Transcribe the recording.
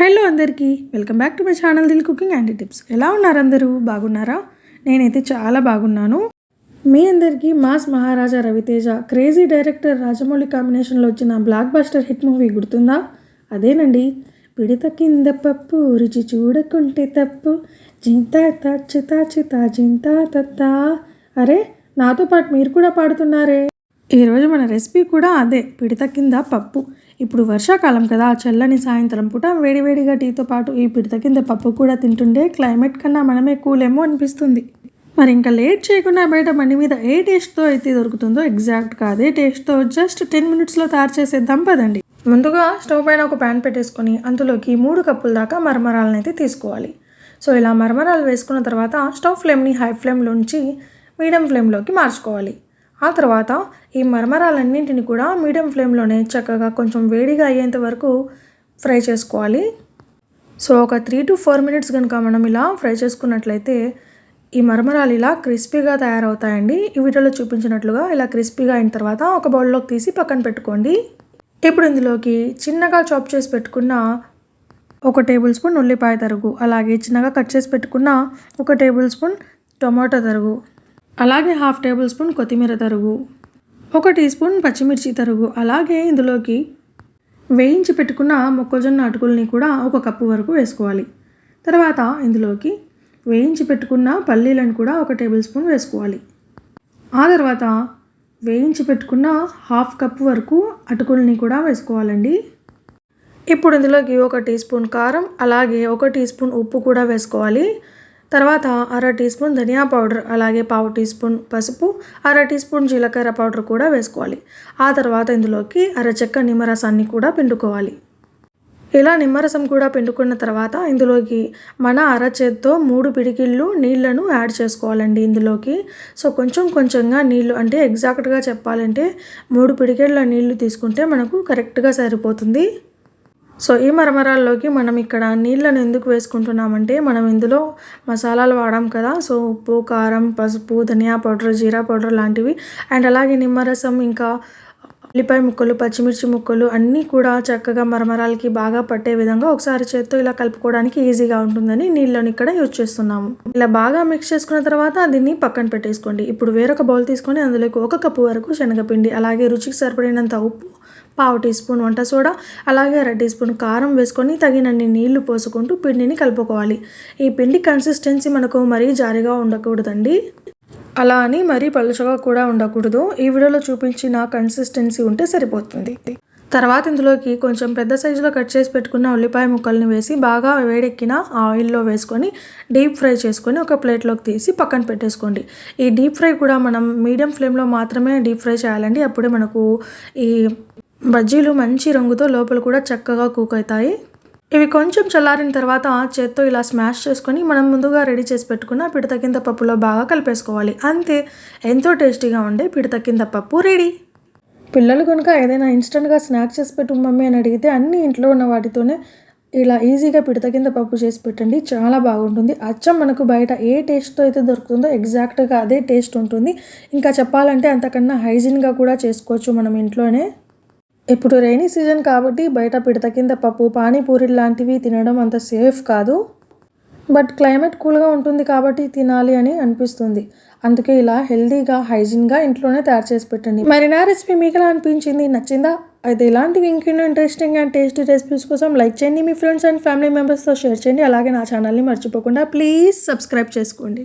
Hello అందరికీ welcome back to my channel Dil cooking and tips. ఎలా ఉన్నారు అందరూ? బాగున్నారా? నేనైతే చాలా బాగున్నాను. మీ అందరికీ mass Maharaja Ravi Teja crazy director Rajamouli కాంబినేషన్లో వచ్చిన బ్లాక్ బస్టర్ హిట్ మూవీ గుర్తుందా? అదేనండి. పిడిత కింద పప్పు రుచి చూడకుంటే తప్పు. జింతా తాచితా చితా జింతా తత్తా అరే నాతో పాటు మీరు కూడా పాడుతున్నారే. ఈరోజు మన రెసిపీ కూడా అదే పిడత కింద పప్పు. ఇప్పుడు వర్షాకాలం కదా చల్లని సాయంత్రం పూట వేడివేడిగా టీతో పాటు ఈ పిడత కింద పప్పు కూడా తింటుండే క్లైమేట్ కన్నా మనమే కూలేమో అనిపిస్తుంది. మరి ఇంకా లేట్ చేయకుండా బయట బండి మీద ఏ టేస్ట్తో అయితే దొరుకుతుందో ఎగ్జాక్ట్గా అదే టేస్ట్తో జస్ట్ టెన్ మినిట్స్లో తయారు చేసేద్దాం పదండి. ముందుగా స్టవ్ పైన ఒక ప్యాన్ పెట్టేసుకొని అందులోకి మూడు కప్పుల దాకా మరమరాలను అయితే తీసుకోవాలి. సో ఇలా మరమరాలు వేసుకున్న తర్వాత స్టవ్ ఫ్లేమ్ని హై ఫ్లేమ్లోంచి మీడియం ఫ్లేమ్లోకి మార్చుకోవాలి. ఆ తర్వాత ఈ మరమరాలన్నింటిని కూడా మీడియం ఫ్లేమ్లోనే చక్కగా కొంచెం వేడిగా అయ్యేంత వరకు ఫ్రై చేసుకోవాలి. సో ఒక త్రీ టు ఫోర్ మినిట్స్ కనుక మనం ఇలా ఫ్రై చేసుకున్నట్లయితే ఈ మరమరాలు ఇలా క్రిస్పీగా తయారవుతాయండి. ఈ వీడియోలో చూపించినట్లుగా ఇలా క్రిస్పీగా అయిన తర్వాత ఒక బౌల్లోకి తీసి పక్కన పెట్టుకోండి. ఇప్పుడు ఇందులోకి చిన్నగా చాప్ చేసి పెట్టుకున్న ఒక టేబుల్ స్పూన్ ఉల్లిపాయ తరుగు అలాగే చిన్నగా కట్ చేసి పెట్టుకున్న ఒక టేబుల్ స్పూన్ టొమాటో తరుగు. అలాగే హాఫ్ టేబుల్ స్పూన్ కొత్తిమీర తరుగు ఒక టీ స్పూన్ పచ్చిమిర్చి తరుగు అలాగే ఇందులోకి వేయించి పెట్టుకున్న మొక్కజొన్న అటుకుల్ని కూడా ఒక కప్పు వరకు వేసుకోవాలి. తర్వాత ఇందులోకి వేయించి పెట్టుకున్న పల్లీలను కూడా ఒక టేబుల్ స్పూన్ వేసుకోవాలి. ఆ తర్వాత వేయించి పెట్టుకున్న హాఫ్ కప్ వరకు అటుకుల్ని కూడా వేసుకోవాలండి. ఇప్పుడు ఇందులోకి ఒక టీ స్పూన్ కారం అలాగే ఒక టీ స్పూన్ ఉప్పు కూడా వేసుకోవాలి. తర్వాత అర టీ స్పూన్ ధనియా పౌడర్ అలాగే పావు టీ స్పూన్ పసుపు అర టీ స్పూన్ జీలకర్ర పౌడర్ కూడా వేసుకోవాలి. ఆ తర్వాత ఇందులోకి అర చెక్క నిమ్మరసాన్ని కూడా పిండుకోవాలి. ఇలా నిమ్మరసం కూడా పిండుకున్న తర్వాత ఇందులోకి మన అరచేత్తో మూడు పిడికిళ్ళు నీళ్ళను యాడ్ చేసుకోవాలండి ఇందులోకి. సో కొంచెం కొంచెంగా నీళ్ళు అంటే ఎగ్జాక్ట్గా చెప్పాలంటే మూడు పిడికిళ్ళ నీళ్ళు తీసుకుంటే మనకు కరెక్ట్గా సరిపోతుంది. సో ఈ మరమరాల్లోకి మనం ఇక్కడ నీళ్ళను ఎందుకు వేసుకుంటున్నామంటే మనం ఇందులో మసాలాలు వాడాం కదా సో ఉప్పు కారం పసుపు ధనియా పౌడర్ జీరా పౌడర్ లాంటివి. అండ్ అలాగే నిమ్మరసం ఇంకా ఉల్లిపాయ ముక్కలు పచ్చిమిర్చి ముక్కలు అన్నీ కూడా చక్కగా మరమరాలకి బాగా పట్టే విధంగా ఒకసారి చేత్తో ఇలా కలుపుకోవడానికి ఈజీగా ఉంటుందని నీళ్ళను ఇక్కడ యూజ్ చేస్తున్నాము. ఇలా బాగా మిక్స్ చేసుకున్న తర్వాత దీన్ని పక్కన పెట్టేసుకోండి. ఇప్పుడు వేరొక బౌల్ తీసుకొని అందులోకి ఒక కప్పు వరకు శనగపిండి అలాగే రుచికి సరిపడినంత ఉప్పు పావు టీ స్పూన్ వంట సోడా అలాగే అర టీ స్పూన్ కారం వేసుకొని తగినన్ని నీళ్ళు పోసుకుంటూ పిండిని కలుపుకోవాలి. ఈ పిండి కన్సిస్టెన్సీ మనకు మరీ జారిగా ఉండకూడదండి. అలా అని మరీ పలుచగా కూడా ఉండకూడదు. ఈ వీడియోలో చూపించిన కన్సిస్టెన్సీ ఉంటే సరిపోతుంది. తర్వాత ఇందులోకి కొంచెం పెద్ద సైజులో కట్ చేసి పెట్టుకున్న ఉల్లిపాయ ముక్కల్ని వేసి బాగా వేడెక్కిన ఆయిల్లో వేసుకొని డీప్ ఫ్రై చేసుకొని ఒక ప్లేట్లోకి తీసి పక్కన పెట్టేసుకోండి. ఈ డీప్ ఫ్రై కూడా మనం మీడియం ఫ్లేమ్లో మాత్రమే డీప్ ఫ్రై చేయాలండి. అప్పుడే మనకు ఈ బజ్జీలు మంచి రంగుతో లోపల కూడా చక్కగా కుక్ అవుతాయి ఇవి కొంచెం చల్లారిన తర్వాత చేత్తో ఇలా స్మాష్ చేసుకొని మనం ముందుగా రెడీ చేసి పెట్టుకున్న పిడత కింద పప్పులో బాగా కలిపేసుకోవాలి. అంతే ఎంతో టేస్టీగా ఉండే పిడతకింత పప్పు రెడీ. పిల్లలు కనుక ఏదైనా ఇన్స్టెంట్గా స్నాక్ చేసి పెట్టు మమ్మీ అని అడిగితే అన్ని ఇంట్లో ఉన్న వాటితోనే ఇలా ఈజీగా పిడత కింద పప్పు చేసి పెట్టండి. చాలా బాగుంటుంది. అచ్చం మనకు బయట ఏ టేస్ట్తో అయితే దొరుకుతుందో ఎగ్జాక్ట్గా అదే టేస్ట్ ఉంటుంది. ఇంకా చెప్పాలంటే అంతకన్నా హైజీన్గా కూడా చేసుకోవచ్చు మనం ఇంట్లోనే. ఇప్పుడు రైనీ సీజన్ కాబట్టి బయట పిడత కింద పప్పు పానీపూరి లాంటివి తినడం అంత సేఫ్ కాదు. బట్ క్లైమేట్ కూల్గా ఉంటుంది కాబట్టి తినాలి అని అనిపిస్తుంది. అందుకే ఇలా హెల్తీగా హైజీన్గా ఇంట్లోనే తయారు చేసి పెట్టండి. మరి నా రెసిపీ మీకు ఎలా అనిపించింది? నచ్చిందా? అయితే ఇలాంటివి ఇంకెన్నో ఇంట్రెస్టింగ్ అండ్ టేస్టీ రెసిపీస్ కోసం లైక్ చేయండి మీ ఫ్రెండ్స్ అండ్ ఫ్యామిలీ మెంబర్స్తో షేర్ చేయండి. అలాగే నా ఛానల్ని మర్చిపోకుండా ప్లీజ్ సబ్స్క్రైబ్ చేసుకోండి.